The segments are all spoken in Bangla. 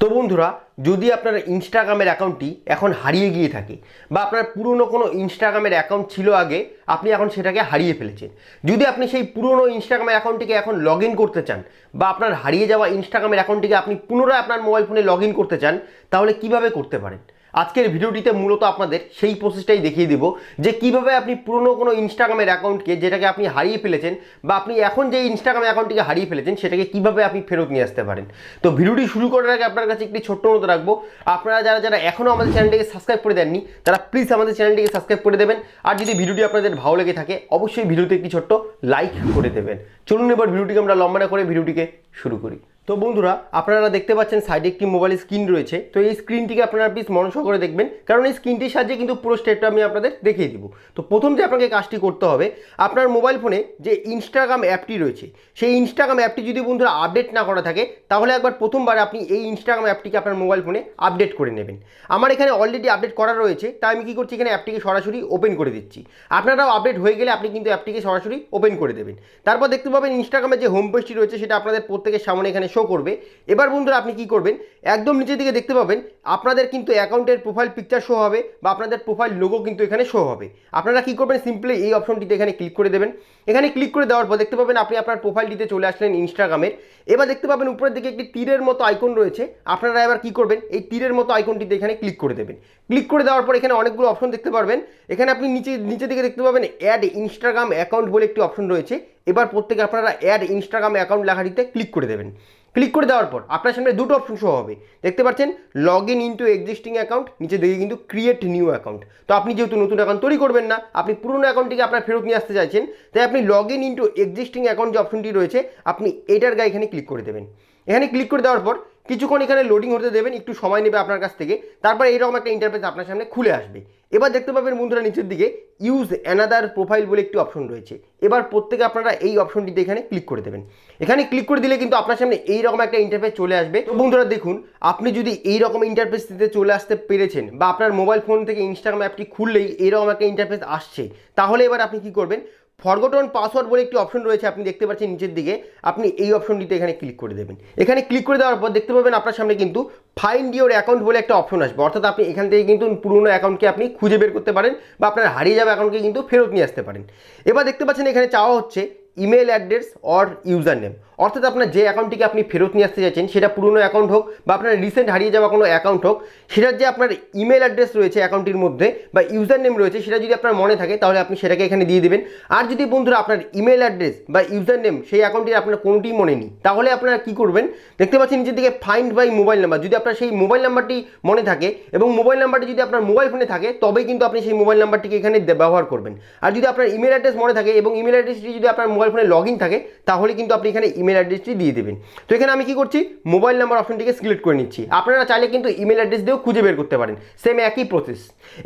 তো বন্ধুরা, যদি আপনার ইনস্টাগ্রামের অ্যাকাউন্টটি এখন হারিয়ে গিয়ে থাকে বা আপনার পুরনো কোনো ইনস্টাগ্রামের অ্যাকাউন্ট ছিল আগে, আপনি এখন সেটাকে হারিয়ে ফেলেছেন। যদি আপনি সেই পুরনো ইনস্টাগ্রামের অ্যাকাউন্টটিকে এখন লগ করতে চান বা আপনার হারিয়ে যাওয়া ইনস্টাগ্রামের অ্যাকাউন্টটিকে আপনি পুনরায় আপনার মোবাইল ফোনে লগ করতে চান, তাহলে কীভাবে করতে পারেন? আজকের ভিডিওটিতে মূলত আপনাদের সেই প্রসেসটাই দেখিয়ে দেবো যে কীভাবে আপনি পুরনো কোনো ইনস্টাগ্রামের অ্যাকাউন্টকে যেটাকে আপনি হারিয়ে ফেলেছেন বা আপনি এখন যে ইনস্টাগ্রাম অ্যাকাউন্টটিকে হারিয়ে ফেলেছেন সেটাকে কীভাবে আপনি ফেরত নিয়ে আসতে পারেন। তো ভিডিওটি শুরু করার আগে আপনার কাছে একটি ছোট্ট অনুরোধ রাখব। আপনারা যারা যারা এখনও আমাদের চ্যানেলটিকে সাবস্ক্রাইব করে দেননি, তারা প্লিজ আমাদের চ্যানেলটিকে সাবস্ক্রাইব করে দেবেন। আর যদি ভিডিওটি আপনাদের ভালো লেগে থাকে, অবশ্যই ভিডিওতে একটি ছোট্ট লাইক করে দেবেন। চলুন এবার ভিডিওটিকে আমরা লম্বা করে ভিডিওটিকে শুরু করি। তো বন্ধুরা, আপনারা দেখতে পাচ্ছেন সাইডে একটি মোবাইল স্ক্রিন রয়েছে। তো এই স্ক্রিনটিকে আপনারা প্লিজ মনোযোগ করে দেখবেন, কারণ এই স্ক্রিনটির সাহায্যে কিন্তু পুরো স্টেপটা আমি আপনাদের দেখিয়ে দিব। তো প্রথম যে আপনাকে কাজটি করতে হবে, আপনার মোবাইল ফোনে যে ইনস্টাগ্রাম অ্যাপটি রয়েছে, সেই ইনস্টাগ্রাম অ্যাপটি যদি বন্ধুরা আপডেট না করা থাকে, তাহলে একবার প্রথমবার আপনি এই ইনস্টাগ্রাম অ্যাপটিকে আপনার মোবাইল ফোনে আপডেট করে নেবেন। আমার এখানে অলরেডি আপডেট করা রয়েছে, তাই আমি কী করছি, এখানে অ্যাপটিকে সরাসরি ওপেন করে দিচ্ছি। আপনারাও আপডেট হয়ে গেলে আপনি কিন্তু অ্যাপটিকে সরাসরি ওপেন করে দেবেন। তারপর দেখতে পাবেন ইনস্টাগ্রামের যে হোম পেজটি রয়েছে, সেটা আপনাদের প্রত্যেকের সামনে এখানে শো করবে। এবার বন্ধুরা আপনি কি করবেন? একদম নিচের দিকে দেখতে পাবেন, আপনাদের কিন্তু অ্যাকাউন্টের প্রোফাইল পিকচার শো হবে বা আপনাদের প্রোফাইল লোগো কিন্তু এখানে শো হবে। আপনারা কি করবেন? সিম্পলি এই অপশনটিতে এখানে ক্লিক করে দেবেন। এখানে ক্লিক করে দেওয়ার পর দেখতে পাবেন আপনি আপনার প্রোফাইলটিতে চলে আসলেন ইনস্টাগ্রামের এবার দেখতে পাবেন উপরের দিকে একটি তীরের মতো আইকন রয়েছে। আপনারা এবার কি করবেন? এই তীরের মতো আইকনটিতে এখানে ক্লিক করে দেবেন। ক্লিক করে দেওয়ার পর এখানে অনেকগুলো অপশন দেখতে পারবেন। এখানে আপনি নিচে, নিচের দিকে দেখতে পাবেন অ্যাড ইনস্টাগ্রাম অ্যাকাউন্ট বলে একটি অপশন রয়েছে। এবার প্রত্যেকে আপনারা অ্যাড ইনস্টাগ্রাম অ্যাকাউন্ট লেখাটিতে ক্লিক করে দেবেন। ক্লিক করে দেওয়ার পর আপনার সামনে দুটো অপশন শো হবে। দেখতে পাচ্ছেন log in into existing account নিচে দিকে কিন্তু ক্রিয়েট নিউ অ্যাকাউন্ট তো আপনি যেহেতু নতুন অ্যাকাউন্ট তৈরি করবেন না, আপনি পুরনো অ্যাকাউন্টটিকে আপনার ফেরত নিয়ে আসতে চাইছেন, তাই আপনি log in into existing account যে অপশনটি রয়েছে, আপনি এটার গায়ে এখানে ক্লিক করে দেবেন। এখানে ক্লিক করে দেওয়ার পর কিছুক্ষণ এখানে লোডিং হতে দেবেন, একটু সময় নেবে আপনার কাছ থেকে। তারপর এইরকম একটা ইন্টারফেস আপনার সামনে খুলে আসবে। এবার দেখতে পাবেন বন্ধুরা নিচের দিকে ইউজ অ্যানাদার প্রোফাইল বলে একটি অপশন রয়েছে। এবার প্রত্যেকে আপনারা এই অপশনটিতে এখানে ক্লিক করে দেবেন। এখানে ক্লিক করে দিলে কিন্তু আপনার সামনে এইরকম একটা ইন্টারফেস চলে আসবে। তো বন্ধুরা দেখুন, আপনি যদি এই রকম ইন্টারফেসটিতে চলে আসতে পেরেছেন বা আপনার মোবাইল ফোন থেকে ইনস্টাগ্রাম অ্যাপটি খুললেই এইরকম একটা ইন্টারফেস আসছে, তাহলে এবার আপনি কি করবেন? ফরগটন পাসওয়ার্ড বলে একটি অপশন রয়েছে, আপনি দেখতে পাচ্ছেন নিচের দিকে। আপনি এই অপশনটিতে এখানে ক্লিক করে দেবেন। এখানে ক্লিক করে দেওয়ার পর দেখতে পাবেন আপনার সামনে কিন্তু ফাইন্ড ইউর অ্যাকাউন্ট বলে একটা অপশন আসবে। অর্থাৎ আপনি এখান থেকে কিন্তু পুরনো অ্যাকাউন্টকে আপনি খুঁজে বের করতে পারেন বা আপনার হারিয়ে যাওয়া অ্যাকাউন্টকে কিন্তু ফেরত নিয়ে আসতে পারেন। এবার দেখতে পাচ্ছেন এখানে চাওয়া হচ্ছে email address or user name অর্থাৎ আপনার যে অ্যাকাউন্টটিকে আপনি ফেরত নিয়ে আসতে চাইছেন সেটা পুরনো অ্যাকাউন্ট হোক বা আপনার রিসেন্ট হারিয়ে যাওয়া কোনো অ্যাকাউন্ট হোক, সেটার যে আপনার ইমেল অ্যাড্রেস রয়েছে অ্যাকাউন্টটির মধ্যে বা ইউজার নেম রয়েছে, সেটা যদি আপনার মনে থাকে, তাহলে আপনি সেটাকে এখানে দিয়ে দেবেন। আর যদি বন্ধুরা আপনার ইমেল অ্যাড্রেস বা ইউজার নেম সেই অ্যাকাউন্টের আপনার কোনোটিই মনে নেই, তাহলে আপনারা কী করবেন? দেখতে পাচ্ছেন নিচের দিকে ফাইন্ড বাই মোবাইল নাম্বার যদি আপনার সেই মোবাইল নাম্বারটি মনে থাকে এবং মোবাইল নাম্বারটি যদি আপনার মোবাইল ফোনে থাকে, তবেই কিন্তু আপনি সেই মোবাইল নাম্বারটিকে এখানে ব্যবহার করবেন। আর যদি আপনার ইমেল অ্যাড্রেস মনে থাকে এবং ইমেল অ্যাড্রেসটি যদি আপনার মোবাইল ফোনে লগ থাকে, তাহলে কিন্তু আপনি এখানে ইমেল অ্যাড্রেসটি দিয়ে দেবেন। তো এখানে আমি কি করছি? মোবাইল নাম্বার অপশনটিকে সিলেক্ট করে নিচ্ছি। আপনারা চাইলে কিন্তু ইমেল অ্যাড্রেস দিয়েও খুঁজে বের করতে পারেন। সেম একই প্রসেস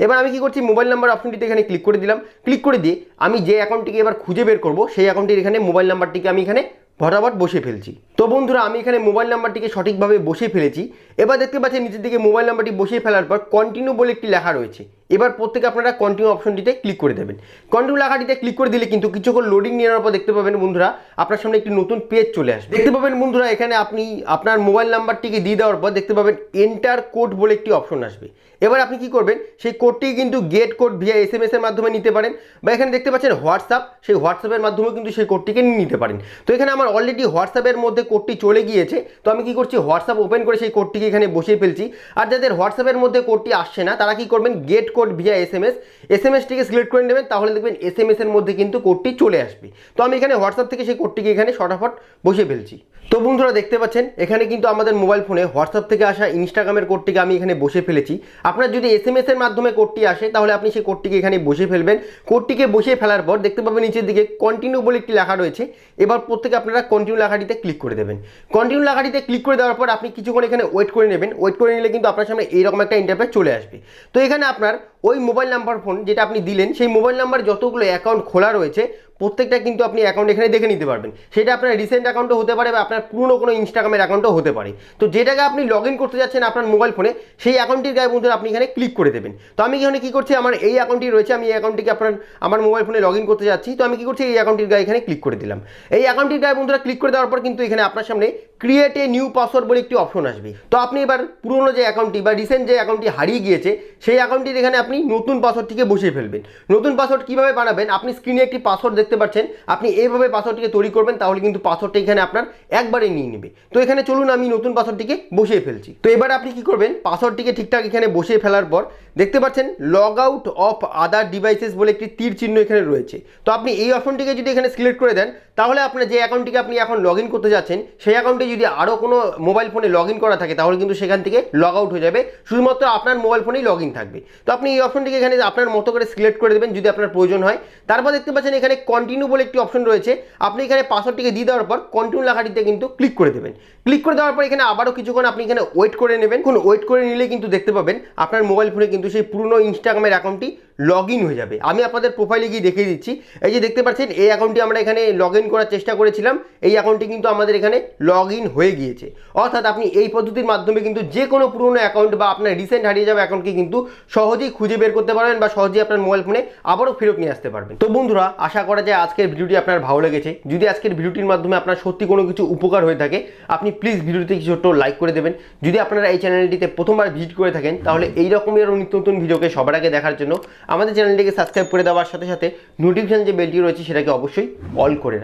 এবার আমি কি করছি? মোবাইল নাম্বার অপশনটিতে এখানে ক্লিক করে দিলাম। ক্লিক করে দিয়ে আমি যে অ্যাকাউন্টটিকে এবার খুঁজে বের করব, সেই অ্যাকাউন্টটির এখানে মোবাইল নাম্বারটিকে আমি এখানে ভটাভট বসে ফেলছি। তো বন্ধুরা, আমি এখানে মোবাইল নাম্বারটিকে সঠিকভাবে বসে ফেলেছি। এবার দেখতে পাচ্ছেন নিচের দিকে মোবাইল নাম্বারটি বসিয়ে ফেলার পর কন্টিনিউ বলে একটি লেখা রয়েছে। এবার প্রত্যেকে আপনারা কন্টিনিউ অপশনটিতে ক্লিক করে দেবেন। কন্টিনিউ লেখাটিতে ক্লিক করে দিলে কিন্তু কিছুক্ষণ লোডিং নেওয়ার পর দেখতে পাবেন বন্ধুরা, আপনার সামনে একটি নতুন পেজ চলে আসবে। দেখতে পাবেন বন্ধুরা, এখানে আপনি আপনার মোবাইল নাম্বারটিকে দিয়ে দেওয়ার পর দেখতে পাবেন এন্টার কোড বলে একটি অপশন আসবে। এবার আপনি কি করবেন, সেই কোডটি কিন্তু get code via S M S এর মাধ্যমে নিতে পারেন বা এখানে দেখতে পাচ্ছেন হোয়াটসঅ্যাপ সেই হোয়াটসঅ্যাপের মাধ্যমে কিন্তু সেই কোডটিকে নিতে পারেন। তো এখানে আমার অলরেডি হোয়াটসঅ্যাপের মধ্যে কোডটি চলে গিয়েছে, তো আমি কি করছি, হোয়াটসঅ্যাপ ওপেন করে সেই কোডটিকে এখানে বসিয়ে ফেলছি। আর যাদের হোয়াটসঅ্যাপের মধ্যে কোডটি আসছে না, তারা কি করবেন get code via S M S S M এসটিকে select করে নেবেন, তাহলে দেখবেন এস এম এস এর মধ্যে কিন্তু কোডটি চলে আসবে। তো আমি এখানে হোয়াটসঅ্যাপ থেকে সেই কোডটিকে এখানে ফটাফট বসিয়ে ফেলছি। তো বন্ধুরা দেখতে পাচ্ছেন, এখানে কিন্তু আমাদের মোবাইল ফোনে হোয়াটসঅ্যাপ থেকে আসা ইনস্টাগ্রামের কোডটিকে আমি এখানে বসে ফেলেছি। আপনার যদি এস এম এস এর মাধ্যমে কোডটি আসে, তাহলে আপনি সেই কোডটিকে এখানে বসে ফেলবেন। কোডটিকে বসিয়ে ফেলার পর, দেখতে পাবেন নিচের দিকে কন্টিনিউ বলে একটি লেখা রয়েছে। এবার প্রত্যেকে আপনারা কন্টিনিউ লেখাটিতে ক্লিক করে দেবেন। কন্টিনিউ লেখাটিতে ক্লিক করে দেওয়ার পর আপনি কিছুক্ষণ এখানে ওয়েট করে নেবেন। ওয়েট করে নিলে কিন্তু আপনার সামনে এইরকম একটা ইন্টারফেস চলে আসবে। তো এখানে আপনার ওই মোবাইল নাম্বার ফোন যেটা আপনি দিলেন, সেই মোবাইল নাম্বার যতগুলো অ্যাকাউন্ট খোলা রয়েছে প্রত্যেকটা কিন্তু আপনি অ্যাকাউন্ট এখানে দেখে নিতে পারবেন। সেটা আপনার রিসেন্ট অ্যাকাউন্টও হতে পারে বা আপনার পুরনো কোনো ইনস্টাগ্রামের অ্যাকাউন্টও হতে পারে। তো যেটাকে আপনি লগ করতে যাচ্ছেন আপনার মোবাইল ফোনে সেই অ্যাকাউন্টটির গায়ে বন্ধুরা আপনি এখানে ক্লিক করে দেবেন। তো আমি এখানে কি করছি? আমার এই অ্যাকাউন্টটি রয়েছে, আমি এই অ্যাকাউন্টটিকে আপনার, আমার মোবাইল ফোনে লগ করতে যাচ্ছি। তো আমি কি করছি? এই অ্যাকাউন্টটির গায়ে এখানে ক্লিক করে দিলাম। এই অ্যাকাউন্টটির গায়ে বন্ধুরা ক্লিক করে দেওয়ার পর কিন্তু এখানে আপনার সামনে ক্রিয়েট এ নিউ পাসওয়ার্ড বলে একটি অপশন আসবে। তো আপনি এবার পুরনো যে অ্যাকাউন্টটি বা রিসেন্ট যে অ্যাকাউন্টটি হারিয়ে গিয়েছে, সেই অ্যাকাউন্টটির এখানে আপনি নতুন পাসওয়ার্ডটিকে বসিয়ে ফেলবেন। নতুন পাসওয়ার্ড কীভাবে বানাবেন? আপনি স্ক্রিনে একটি পাসওয়ার্ড পাচ্ছেন, আপনি এইভাবে পাসওয়ার্ডটিকে তৈরি করবেন, তাহলে কিন্তু পাসওয়ার্ডটা এখানে আপনার একবারে নিয়ে নেবে। তো এখানে চলুন আমি নতুন পাসওয়ার্ডটিকে বসিয়ে ফেলছি। তো এবার আপনি কি করবেন পাসওয়ার্ডটিকে ঠিকঠাক এখানে বসিয়ে ফেলার পর দেখতে পাচ্ছেন log out of other devices বলে একটি তীর চিহ্ন এখানে রয়েছে। তো আপনি এই অপশনটিকে যদি এখানে সিলেক্ট করে দেন, তাহলে আপনার যে অ্যাকাউন্টটিকে আপনি এখন লগ করতে যাচ্ছেন, সেই অ্যাকাউন্টে যদি আরও কোনো মোবাইল ফোনে লগ করা থাকে, তাহলে কিন্তু সেখান থেকে লগ আউট হয়ে যাবে। শুধুমাত্র আপনার মোবাইল ফোনেই লগ থাকবে। তো আপনি এই অপশনটিকে এখানে আপনার মতো করে সিলেক্ট করে দেবেন, যদি আপনার প্রয়োজন হয়। তারপর দেখতে পাচ্ছেন এখানে কন্টিনিউ বলে একটি অপশন রয়েছে। আপনি এখানে পাসওয়ার্ডটিকে দিয়ে দেওয়ার পর কন্টিনিউ লেখাটিতে কিন্তু ক্লিক করে দেবেন। ক্লিক করে দেওয়ার পর এখানে আবারও কিছুক্ষণ আপনি এখানে ওয়েট করে নেবেন। কোন ওয়েট করে নিলে কিন্তু দেখতে পাবেন আপনার মোবাইল ফোনে কিন্তু সেই পুরনো ইনস্টাগ্রামের অ্যাকাউন্টটি লগ হয়ে যাবে। আমি আপনাদের প্রোফাইলে গিয়ে দেখিয়ে দিচ্ছি। এই যে দেখতে পাচ্ছেন, এই অ্যাকাউন্টটি আমরা এখানে লগ করার চেষ্টা করেছিলাম। এই অ্যাকাউন্টটি কিন্তু আমাদের এখানে লগ হয়ে গিয়েছে। অর্থাৎ আপনি এই পদ্ধতির মাধ্যমে কিন্তু যে কোনো পুরনো অ্যাকাউন্ট বা আপনার রিসেন্ট হারিয়ে যাওয়া অ্যাকাউন্টকে কিন্তু সহজেই খুঁজে বের করতে পারবেন বা সহজেই আপনার মোবাইল ফোনে আবারও ফেরত নিয়ে আসতে পারবেন। তো বন্ধুরা, আশা করা যায় আজকের ভিডিওটি আপনার ভালো লেগেছে। যদি আজকের ভিডিওটির মাধ্যমে আপনার সত্যি কোনো কিছু উপকার হয়ে থাকে, আপনি প্লিজ ভিডিওটিতে কিছু ছোট্ট লাইক করে দেবেন। যদি আপনারা এই চ্যানেলটিতে প্রথমবার ভিজিট করে থাকেন, তাহলে এই আরও নিত্য নতুন ভিডিওকে সবার আগে দেখার জন্য আমাদের চ্যানেলটিকে সাবস্ক্রাইব করে দেওয়ার সাথে সাথে নোটিফিকেশান যে বেলটি রয়েছে সেটাকে অবশ্যই অল করে রাখবেন